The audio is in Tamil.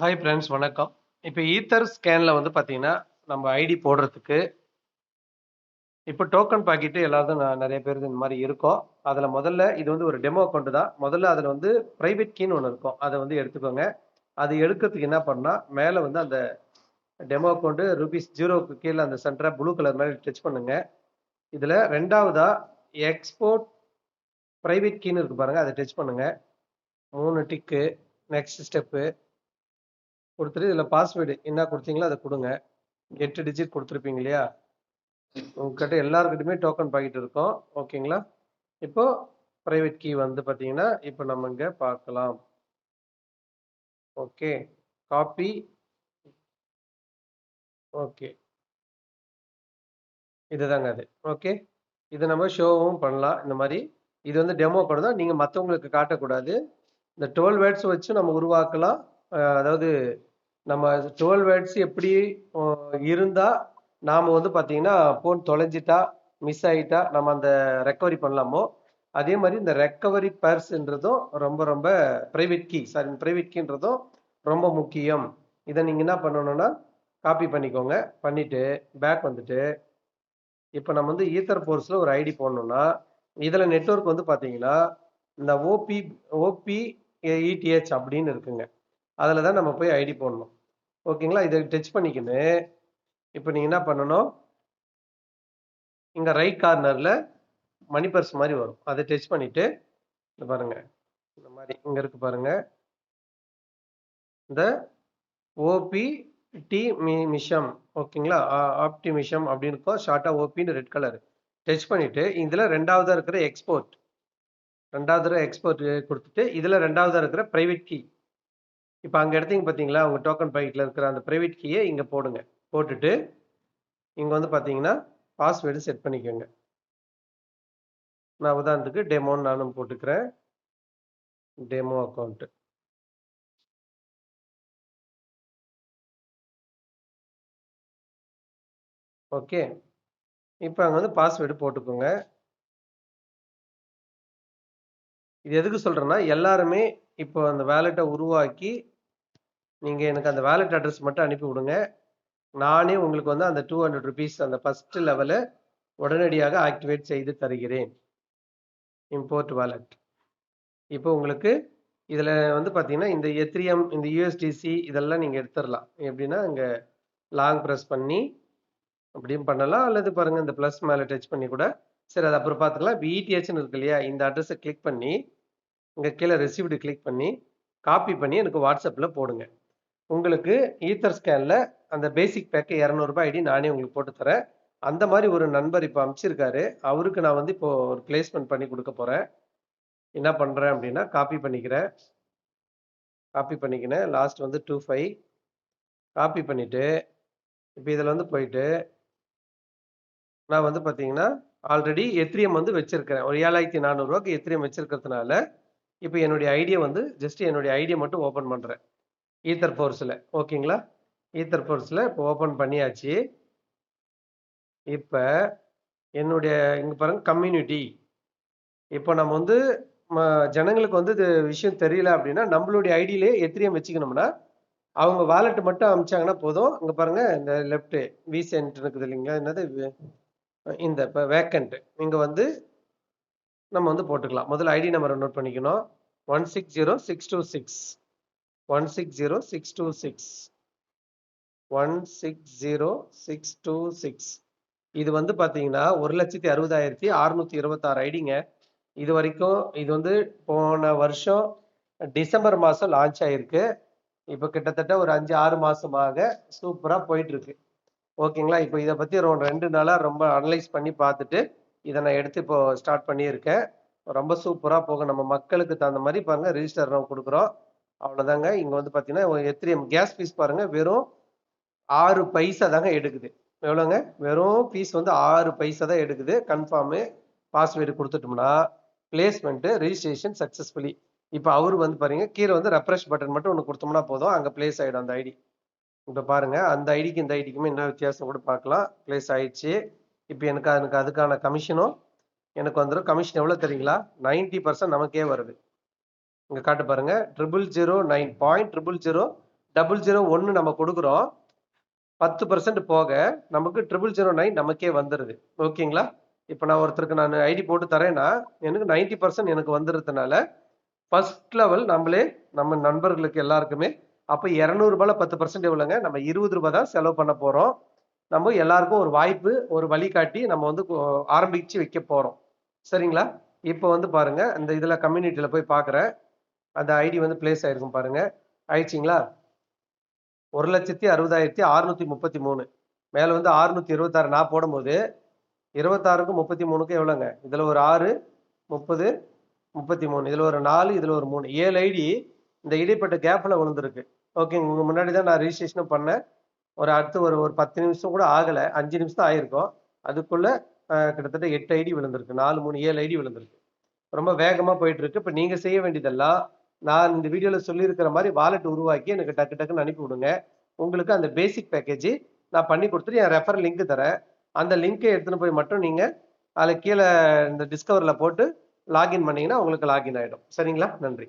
ஹாய் ஃப்ரெண்ட்ஸ் வணக்கம். இப்போ ஈத்தர் ஸ்கேனில் வந்து பார்த்தீங்கன்னா, நம்ம ஐடி போடுறதுக்கு இப்போ டோக்கன் பாக்கெட்டு எல்லாத்தையும் நான் நிறைய பேர் இந்த மாதிரி இருக்கும். அதில் முதல்ல இது வந்து ஒரு டெமோ அக்கௌண்ட் தான். முதல்ல அதில் வந்து ப்ரைவேட் கீன்னு ஒன்று இருக்கும். அதை வந்து எடுத்துக்கோங்க. அது எடுக்கிறதுக்கு என்ன பண்ணால் மேலே வந்து அந்த டெமோ அக்கௌண்ட்டு ருபீஸ் ஜீரோக்கு கீழே அந்த சென்டரை ப்ளூ கலர் மாதிரி டச் பண்ணுங்க. இதில் ரெண்டாவதாக எக்ஸ்போர்ட் ப்ரைவேட் கீன்னு இருக்கு பாருங்கள் அதை டச் பண்ணுங்கள் மூணு டிக்கு. Next step. கொடுத்துட்டு இதில் பாஸ்வேர்டு என்ன கொடுத்தீங்களோ அதை கொடுங்க எட்டு டிஜிட் கொடுத்துருப்பீங்க இல்லையா? உங்ககிட்ட எல்லாருக்கிட்டுமே டோக்கன் பாக்கெட் இருக்கும். ஓகேங்களா? இப்போ ப்ரைவேட் கீ வந்து பார்த்தீங்கன்னா, இப்போ நம்ம இங்கே பார்க்கலாம். ஓகே. காப்பி. ஓகே. இதுதாங்க அது. ஓகே. இது நம்ம ஷோவும் பண்ணலாம். இந்த மாதிரி இது வந்து டெமோ கூட தான். நீங்கள் மற்றவங்களுக்கு காட்டக்கூடாது. இந்த 12 வேர்ட்ஸ் வச்சு நம்ம உருவாக்கலாம். அதாவது நம்ம 12 வேர்ட்ஸ் எப்படி இருந்தால் நாம் வந்து பார்த்தீங்கன்னா, ஃபோன் தொலைஞ்சிட்டா, மிஸ் ஆகிட்டா நம்ம அந்த ரெக்கவரி பண்ணலாமோ, அதே மாதிரி இந்த ரெக்கவரி பர்ஸ்ன்றதும் ரொம்ப ரொம்ப ப்ரைவேட் கீ சாரி ப்ரைவேட் கீன்றதும் ரொம்ப முக்கியம். இதை நீங்கள் என்ன பண்ணணும்னா, காப்பி பண்ணிக்கோங்க. பண்ணிவிட்டு பேக் வந்துட்டு, இப்போ நம்ம வந்து ஈத்தர் போர்ஸில் ஒரு ஐடி போடணும்னா, இதில் நெட்ஒர்க் வந்து பார்த்தீங்கன்னா, இந்த ஓபி ஓபி இடிஹெச் அப்படின்னு இருக்குங்க. அதில் தான் நம்ம போய் ஐடி போடணும். ஓகேங்களா? இதை டச் பண்ணிக்கின்னு, இப்போ நீங்கள் என்ன பண்ணணும் இங்கே ரைட் கார்னரில் மணி பர்ஸ் மாதிரி வரும். அதை டச் பண்ணிவிட்டு இங்க பாருங்கள் இந்த மாதிரி இங்கே இருக்குது பாருங்க. இந்த ஓபி டி மி மிஷம் ஓகேங்களா? ஆ ஆப்டிமிஷம் அப்படின்னு இருக்கும். ஷார்ட்டாக ஓபின்னு ரெட் கலர். டச் பண்ணிவிட்டு இதில் ரெண்டாவதாக இருக்கிற எக்ஸ்போர்ட். ரெண்டாவது எக்ஸ்போர்ட் கொடுத்துட்டு இதில் ரெண்டாவதாக இருக்கிற ப்ரைவேட் கீ. இப்போ அங்கே எடுத்தீங்க பார்த்தீங்களா? உங்கள் டோக்கன் பாக்கெட்டில் இருக்கிற அந்த ப்ரைவேட் கீயை இங்கே போடுங்க. போட்டுட்டு, இங்கே வந்து பார்த்தீங்கன்னா, பாஸ்வேர்டு செட் பண்ணிக்கோங்க. நான் உதாரணத்துக்கு டெமோன்னு நானும் போட்டுக்கிறேன். Demo account okay. இப்போ அங்கே வந்து பாஸ்வேர்டு போட்டுக்கோங்க. இது எதுக்கு சொல்கிறேன்னா எல்லாருமே இப்போ அந்த வேலெட்டை உருவாக்கி, நீங்கள் எனக்கு அந்த வேலட் அட்ரஸ் மட்டும் அனுப்பி விடுங்க. நானே உங்களுக்கு வந்து அந்த ₹200 அந்த ஃபர்ஸ்ட் லெவலை உடனடியாக ஆக்டிவேட் செய்து தருகிறேன். Import wallet. இப்போ உங்களுக்கு இதில் வந்து பார்த்தீங்கன்னா, இந்த எத்ரியம் இந்த யூஎஸ்டிசி இதெல்லாம் நீங்கள் எடுத்துடலாம் எப்படின்னா, இங்கே லாங் ப்ரெஸ் பண்ணி அப்படியும் பண்ணலாம். அல்லது பாருங்கள் இந்த ப்ளஸ் மேலே டச் பண்ணி கூட சரி அது அப்புறம் பார்த்துக்கலாம். இப்ப இடிஹெச்ன்னு இருக்கு இல்லையா? இந்த அட்ரஸை கிளிக் பண்ணி, இங்கே கீழே ரெசிப்டு கிளிக் பண்ணி, காப்பி பண்ணி எனக்கு வாட்ஸ்அப்பில் போடுங்க. உங்களுக்கு ஈத்தர் ஸ்கேனில் அந்த பேசிக் பேக்கை இரநூறுபா ஐடி நானே உங்களுக்கு போட்டு தரேன். அந்த மாதிரி ஒரு நண்பர் இப்போ அனுப்பிச்சிருக்காரு. அவருக்கு நான் வந்து இப்போ ஒரு பிளேஸ்மெண்ட் பண்ணி கொடுக்க போகிறேன் என்ன பண்ணுறேன் அப்படின்னா, காப்பி பண்ணிக்கிறேன். காப்பி பண்ணிக்கினேன். லாஸ்ட் வந்து 25 காப்பி பண்ணிவிட்டு இப்போ இதில் வந்து போயிட்டு நான் வந்து பார்த்தீங்கன்னா, ஆல்ரெடி எத்திரியம் வந்து வச்சுருக்கிறேன் ஒரு ஏழாயிரத்தி நானூறுரூவாக்கு எத்திரியம் வச்சுருக்கிறதுனால இப்போ என்னுடைய ஐடியா வந்து ஜஸ்ட் என்னுடைய ஐடியா மட்டும் ஓப்பன் பண்ணுறேன் ஈத்தர் ஃபோர்ஸில் ஓகேங்களா? ஈத்தர் ஃபோர்ஸில் இப்போ ஓப்பன் பண்ணியாச்சு. இப்போ என்னுடைய இங்கே பாருங்க கம்யூனிட்டி. இப்போ நம்ம வந்து ம ஜனங்களுக்கு வந்து இது விஷயம் தெரியல அப்படின்னா, நம்மளுடைய ஐடியிலே எத்திரியம் வச்சுக்கணும்னா, அவங்க வாலெட் மட்டும் அனுப்பிச்சாங்கன்னா போதும். இங்கே பாருங்க இந்த லெஃப்ட்டு விசென்ட் இருக்குது இல்லைங்களா? என்னது இந்த இப்போ வேக்கன்ட். இங்கே வந்து நம்ம வந்து போட்டுக்கலாம். முதல்ல ஐடி நம்பரை நோட் பண்ணிக்கணும். One six zero six two six 160626 160626 160626 இது வந்து பார்த்தீங்கன்னா, 1,60,626 ஐடிங்க. இதுவரைக்கும் இது வந்து போன வருஷம் டிசம்பர் மாதம் லான்ச் ஆயிருக்கு. இப்போ கிட்டத்தட்ட ஒரு 5, 6 மாசமாக சூப்பராக போயிட்டு இருக்கு. ஓகேங்களா? இப்போ இதை பத்தி ஒரு ரெண்டு நாளாக ரொம்ப அனலைஸ் பண்ணி பார்த்துட்டு, இதை நான் எடுத்து இப்போ ஸ்டார்ட் பண்ணியிருக்கேன். ரொம்ப சூப்பராக போகும். நம்ம மக்களுக்கு தகுந்த மாதிரி பாருங்க ரிஜிஸ்டர் நம்ம கொடுக்குறோம் அவ்வளோதாங்க. இங்கே வந்து பார்த்தீங்கன்னா, எத்திரியம் கேஸ் ஃபீஸ் பாருங்கள் வெறும் ஆறு பைசா தாங்க எடுக்குது. எவ்வளோங்க? வெறும் ஃபீஸ் வந்து ஆறு பைசா தான் எடுக்குது. கன்ஃபார்மு பாஸ்வேர்டு கொடுத்துட்டோம்னா பிளேஸ்மெண்ட்டு ரிஜிஸ்ட்ரேஷன் சக்ஸஸ்ஃபுல்லி இப்போ அவரு வந்து பாருங்க, கீழே வந்து ரெஃப்ரெஷ் பட்டன் மட்டும் ஒன்று கொடுத்தோம்னா போதும். அங்கே பிளேஸ் ஆகிடும் அந்த ஐடி. இப்போ பாருங்கள் அந்த ஐடிக்கு இந்த ஐடிக்குமே என்ன வித்தியாசம் கூட பார்க்கலாம். பிளேஸ் ஆயிடுச்சு. இப்போ எனக்கு எனக்கு அதுக்கான கமிஷனும் எனக்கு வந்துரும். கமிஷன் எவ்வளோ தெரியுங்களா? 90% நமக்கே வருது. இங்கே காட்டு பாருங்க. 0009 பாயிண்ட் 0009 டபுள் ஜீரோ ஒன்று நம்ம கொடுக்குறோம். பத்து பர்சன்ட் போக நமக்கு ட்ரிபிள் ஜீரோ நைன் நமக்கே வந்துடுது ஓகேங்களா இப்போ நான் ஒருத்தருக்கு நான் ஐடி போட்டு தரேன்னா எனக்கு நைன்டி பர்சன்ட் எனக்கு வந்துடுறதுனால ஃபர்ஸ்ட் லெவல் நம்மளே நம்ம நண்பர்களுக்கு எல்லாருக்குமே அப்போ இரநூறுபால பத்து பர்சன்ட் எவ்வளோங்க நம்ம இருபது ரூபா தான் செலவு பண்ண போகிறோம் நம்ம எல்லாருக்கும் ஒரு வாய்ப்பு ஒரு வழிகாட்டி நம்ம வந்து ஆரம்பித்து வைக்க போகிறோம் சரிங்களா? இப்போ வந்து பாருங்க இந்த இதில் கம்யூனிட்டியில் போய் பார்க்குறேன் அந்த ஐடி வந்து பிளேஸ் ஆயிருக்கும் பாருங்க. ஆயிடுச்சிங்களா ஒரு லட்சத்தி அறுபதாயிரத்தி அறுநூத்தி முப்பத்தி மூணு. மேலே வந்து அறுநூத்தி இருபத்தாறு நான் போடும்போது இருபத்தாறுக்கும் முப்பத்தி மூணுக்கும் எவ்வளோங்க? இதில் ஒரு ஆறு முப்பது முப்பத்தி மூணு. இதில் ஒரு நாலு இதில் ஒரு மூணு. ஏழு ஐடி இந்த இடைப்பட்ட கேப்பில் விழுந்திருக்கு. ஓகே உங்கள் முன்னாடி தான் நான் ரிஜிஸ்ட்ரேஷனும் பண்ணேன். ஒரு அடுத்து ஒரு ஒரு பத்து நிமிஷம் கூட ஆகலை. அஞ்சு நிமிஷம் தான் ஆயிருக்கும். அதுக்குள்ளே கிட்டத்தட்ட எட்டு ஐடி விழுந்திருக்கு. நாலு மூணு ஏழு ஐடி விழுந்திருக்கு. ரொம்ப வேகமாக போயிட்டு இருக்கு. இப்போ நீங்கள் செய்ய வேண்டியதெல்லாம் நான் இந்த வீடியோவில் சொல்லியிருக்கிற மாதிரி வாலெட் உருவாக்கி எனக்கு டக்கு டக்குன்னு அனுப்பி விடுங்க. உங்களுக்கு அந்த பேசிக் பேக்கேஜ் நான் பண்ணி கொடுத்துட்டு என் ரெஃபர் லிங்க் தரேன். அந்த லிங்கை எடுத்துன்னு போய் மட்டும் நீங்கள் அதில் கீழே இந்த டிஸ்கவரில் போட்டு லாகின் பண்ணிங்கன்னா உங்களுக்கு லாகின் ஆகிடும் சரிங்களா? நன்றி.